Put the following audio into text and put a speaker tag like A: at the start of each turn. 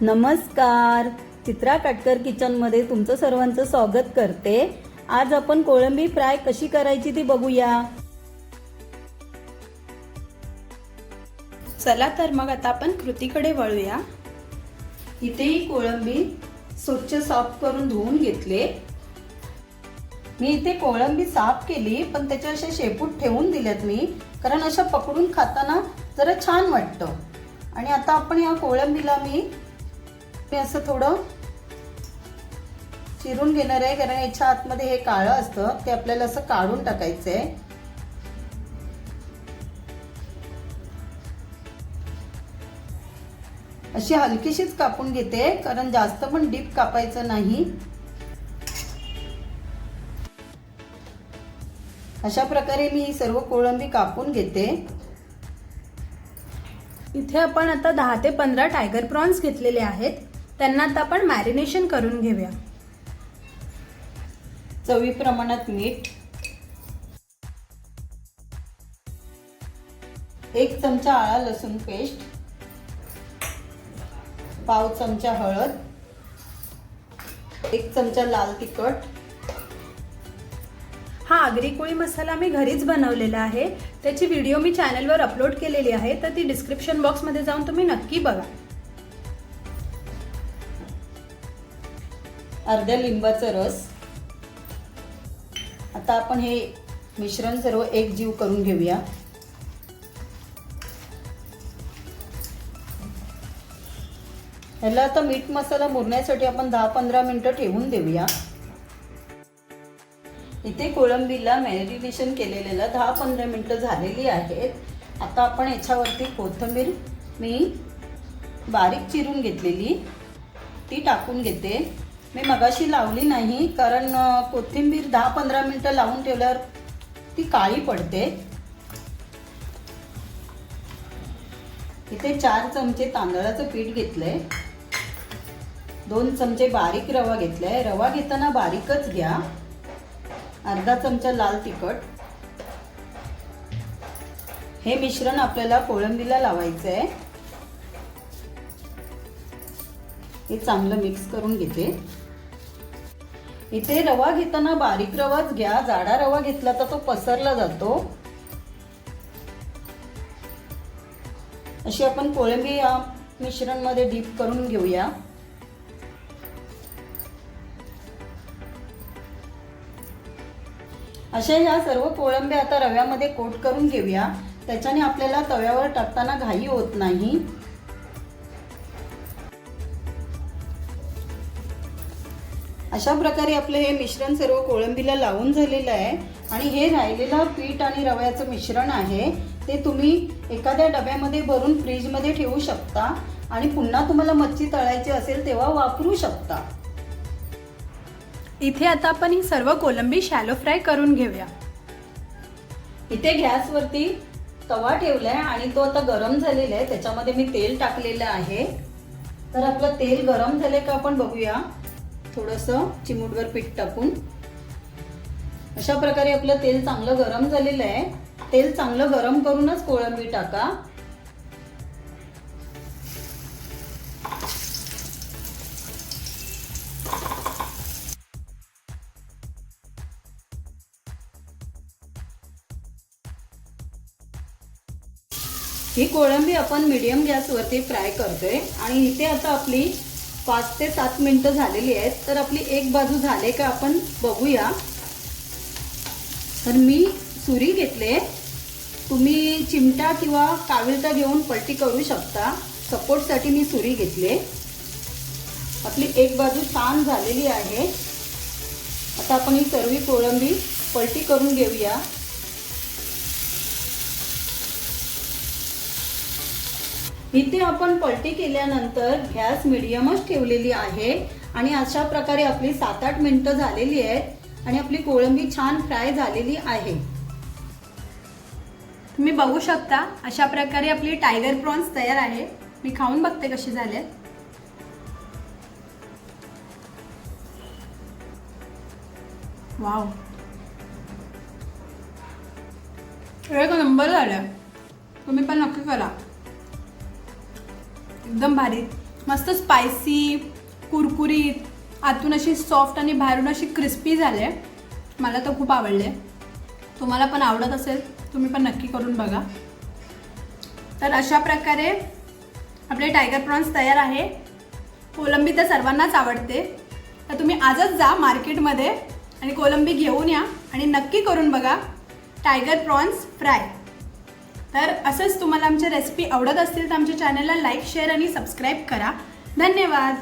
A: नमस्कार. चित्रा काटकर किचनमध्ये तुमचं सर्वांचं स्वागत करते. आज आपण कोळंबी फ्राय कशी करायची ती बघूया.
B: चला तर मग आता आपण कृतीकडे वळूया.
A: इथेही कोळंबी स्वच्छ साफ करून धुवून घेतले. मी इथे कोळंबी साफ केली पण त्याच्या अशा शेपूट ठेवून दिल्यात मी कारण अशा पकडून खाताना जरा छान वाटतं. आणि आता आपण या कोळंबीला मी मी असं थोडं चिरून घेणार आहे कारण याच्या आतमध्ये हे काळं असतं ते आपल्याला असं काढून टाकायचं आहे अशी हलकीशीच कापून घेते कारण जास्त पण डीप कापायचं नाही. अशा प्रकारे मी सर्व कोळंबी कापून घेते.
B: इथे आपण आता दहा ते पंधरा टायगर प्रॉन्स घेतलेले आहेत. त्यांना आता आपण मॅरिनेशन करून घेऊया.
A: चवी प्रमाणात मीठ. एक चमचा आळा लसूण पेस्ट. पाव चमचा हळद. एक चमचा लाल तिखट.
B: हा आगरी कोळी मसाला मी घरीच बनवलेला आहे. त्याची व्हिडिओ मी चॅनलवर अपलोड केलेली आहे तर ती डिस्क्रिप्शन बॉक्समध्ये जाऊन तुम्ही नक्की बघा.
A: अर्ध्या लिंबाचा रस. आता आपण हे मिश्रण सर्व एक जीव करून घेऊया. ह्याला आता मीठ मसाला मुरण्यासाठी आपण दहा पंधरा मिनिटं ठेवून देऊया. इथे कोळंबीला मॅरिनेशन केलेल्याला दहा पंधरा मिनिटं झालेली आहेत. आता आपण याच्यावरती कोथिंबीर मी बारीक चिरून घेतलेली. ती टाकून घेते. मी मगाशी लावली नाही कारण कोथिंबीर दहा पंधरा मिनटं लावून ठेवल्यावर ती काळी पडते. इथे चार चमचे तांदळाचं पीठ घेतलंय. दोन चमचे बारीक रवा घेतलाय. रवा घेताना बारीकच घ्या. अर्धा चमचा लाल तिखट. हे मिश्रण आपल्याला कोळंबीला लावायचं आहे हे चांगलं मिक्स करून घेते. इथे रवा घेताना बारीक रवाच घ्या जाडा रवा घेतला तर तो पसरला जातो. अशी आपण कोळंबी या मिश्रणमध्ये डीप करून घेऊया. अशा ह्या सर्व कोळंब्या आता रव्यामध्ये कोट करून घेऊया. त्याच्याने आपल्याला तव्यावर टाकताना घाई होत नाही. अशा प्रकारे आपलं हे मिश्रण सर्व कोळंबीला लावून झालेलं आहे आणि हे राहिलेलं पीठ आणि रव्याचं मिश्रण आहे. ते तुम्ही एखाद्या डब्यामध्ये भरून फ्रीजमध्ये ठेवू शकता आणि पुन्हा तुम्हाला मच्छी तळायची असेल तेव्हा वापरू शकता.
B: इथे आता आपण ही सर्व कोलंबी शॅलो फ्राय करून घेऊया.
A: इथे गॅसवरती तवा ठेवलाय आणि तो आता गरम झालेला आहे. त्याच्यामध्ये मी तेल टाकलेलं आहे. तर आपलं तेल गरम झाले का आपण बघूया. थोडंसं चिमूटवर पीठ टाकून. अशा प्रकारे आपलं तेल चांगलं गरम झालेलं आहे. तेल चांगलं गरम करूनच कोळंबी टाका. ही कोळंबी आपण मीडियम गॅसवरती फ्राय करतोय. आणि इथे आता आपली पाच ते सात मिनटं झालेली आहेत. तर आपली एक बाजू झाले का आपण बघूया. तर मी सुरी घेतले. तुम्ही चिमटा किंवा काविलता घेऊन पलटी करू शकता. सपोर्टसाठी मी सुरी घेतले. आपली एक बाजू छान झालेली आहे. आता आपण ही सर्व कोळंबी पलटी करून घेऊया. इथे आपण पलटी केल्यानंतर गॅस मिडियमच ठेवलेली आहे आणि अशा प्रकारे आपली सात आठ मिनटं झालेली आहेत आणि आपली कोळंबी छान फ्राय झालेली आहे.
B: तुम्ही बघू शकता अशा प्रकारे आपली टायगर प्रॉन्स तयार आहे. मी खाऊन बघते कशी झाले. वाव. एक नंबर झाला. तुम्ही पण नक्की करा. एकदम भारी. मस्त स्पायसी कुरकुरीत आतून अशी सॉफ्ट आणि बाहेरून अशी क्रिस्पी झाले. मला तर खूप आवडले. तुम्हाला पण आवडत असेल तुम्ही पण नक्की करून बघा. तर अशा प्रकारे आपले टायगर प्रॉन्स तयार आहे. कोलंबी तर सर्वांनाच आवडते. तर तुम्ही आजच जा मार्केटमध्ये आणि कोलंबी घेऊन या आणि नक्की करून बघा टायगर प्रॉन्स फ्राय तर असंच तुम्हाला आमच्या रेसिपी आवडत असतील तर आमच्या चॅनलला लाईक शेअर आणि सबस्क्राईब करा. धन्यवाद.